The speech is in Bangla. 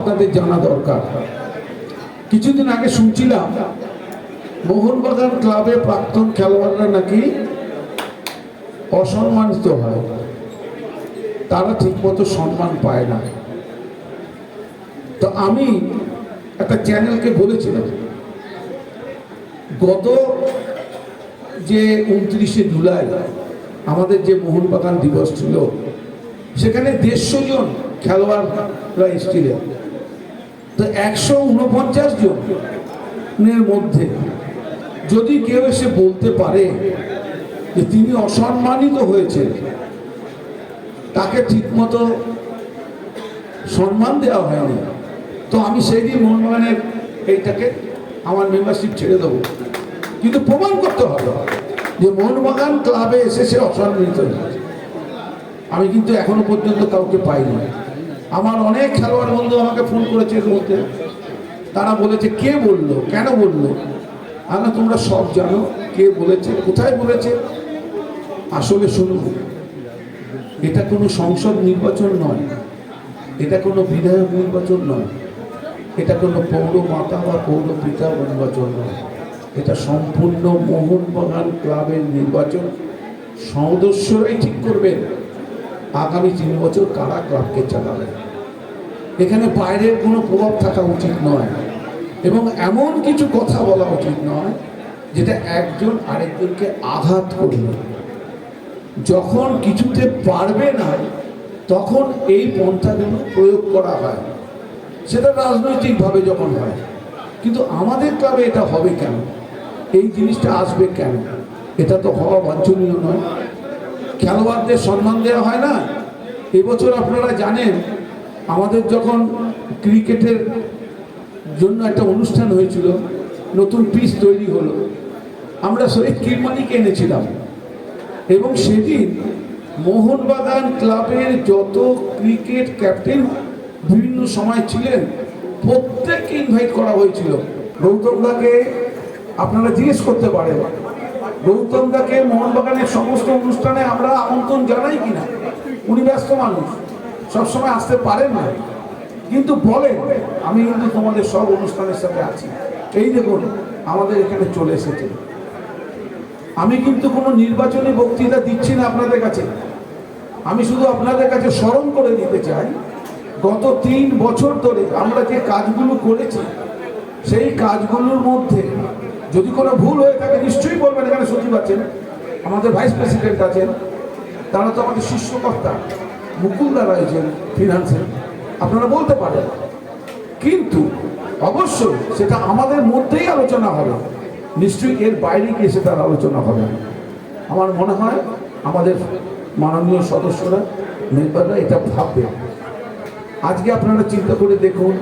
আপনাদের জানা দরকার। কিছুদিন আগে শুনছিলাম মোহনবাগান ক্লাবে প্রাক্তন খেলোয়াড়রা নাকি অসম্মানিত হয়। তারা ঠিকমতো সম্মান পায় না। তো আমি একটা চ্যানেলকে বলেছিলাম, গত যে উনত্রিশে জুলাই আমাদের যে মোহনবাগান দিবস ছিল, সেখানে দেড়শো জন খেলোয়াড়রা এসেছিলেন। তো একশো উনপঞ্চাশ জনের মধ্যে যদি কেউ এসে বলতে পারে যে তিনি অসম্মানিত হয়েছে তাকে ঠিকমতো সম্মান দেওয়া হয়নি, তো আমি সেই দিন মোহনবাগানের এইটাকে আমার মেম্বারশিপ ছেড়ে দেবো। কিন্তু প্রমাণ করতে হবে যে মোহনবাগান ক্লাবে এসে সে অসম্মানিত হয়েছে। আমি কিন্তু এখনও পর্যন্ত কাউকে পাইনি। আমার অনেক খেলোয়াড় বন্ধু আমাকে ফোন করেছে এর মধ্যে। তারা বলেছে, কে বলল? কেন বলল? আমি তোমরা সব জানো কে বলেছে, কোথায় বলেছে? আসলে শুনুন, এটা কোনো সংসদ নির্বাচন নয়। এটা কোনো বিধায়ক নির্বাচন নয়। এটা কোনো পৌর মাতা বা পৌর পিতা নির্বাচন নয়। এটা সম্পূর্ণ মোহনবাগান ক্লাবের নির্বাচন। সদস্যরাই ঠিক করবেন। আগামী তিন বছর কারা ক্লাবকে চালাবে? এখানে বাইরের কোনো প্রভাব থাকা উচিত নয়। এবং এমন কিছু কথা বলা উচিত নয়, যেটা একজন আরেকজনকে আঘাত করবে যখন কিছুতে পারবে না, তখন এই পন্থাগুলো প্রয়োগ করা হয়। সেটা রাজনৈতিকভাবে যখন হয়, কিন্তু আমাদের ক্লাবে এটা হবে কেন? এই জিনিসটা আসবে কেন? এটা তো হওয়া বাঞ্ছনীয় নয়। খেলোয়াড়দের সম্মান দেওয়া হয় না? এবছর আপনারা জানেন, আমাদের যখন ক্রিকেটের জন্য একটা অনুষ্ঠান হয়েছিল, নতুন পিচ তৈরি হলো। আমরা শহীদ কিরমানিকে এনেছিলাম। এবং সেদিন মোহনবাগান ক্লাবের যত ক্রিকেট ক্যাপ্টেন বিভিন্ন সময় ছিলেন, প্রত্যেককে ইনভাইট করা হয়েছিল। গৌতম দাকে আপনারা জিজ্ঞেস করতে পারেন। গৌতম দাকে মোহনবাগানের সমস্ত অনুষ্ঠানে আমরা আমন্ত্রণ জানাই কিনা? উনি ব্যস্ত মানুষ, সবসময় আসতে পারেন না। কিন্তু বলেন, আমি কিন্তু তোমাদের সব অনুষ্ঠানের সাথে আছি। এই দেখুন, আমাদের এখানে চলে এসেছে। আমি কিন্তু কোনো নির্বাচনী বক্তৃতা দিচ্ছি না আপনাদের কাছে। আমি শুধু আপনাদের কাছে স্মরণ করে দিতে চাই, গত তিন বছর ধরে আমরা যে কাজগুলো করেছি, সেই কাজগুলোর মধ্যে যদি কোনো ভুল হয়ে থাকে নিশ্চয়ই বলবেন, এখানে সচিব আছেন আমাদের ভাইস প্রেসিডেন্ট আছেন, তারা তো আমাদের শীর্ষকর্তা মুকুলদা রয়েছেন ফিনান্সে আপনারা বলতে পারেন। কিন্তু অবশ্যই সেটা আমাদের মধ্যেই আলোচনা হবে। নিশ্চয়ই এর বাইরে গিয়ে সেটার আলোচনা হবে। আমার মনে হয় আমাদের মাননীয় সদস্যরা মেম্বাররা এটা ভাববে। আজকে আপনারা চিন্তা করে দেখুন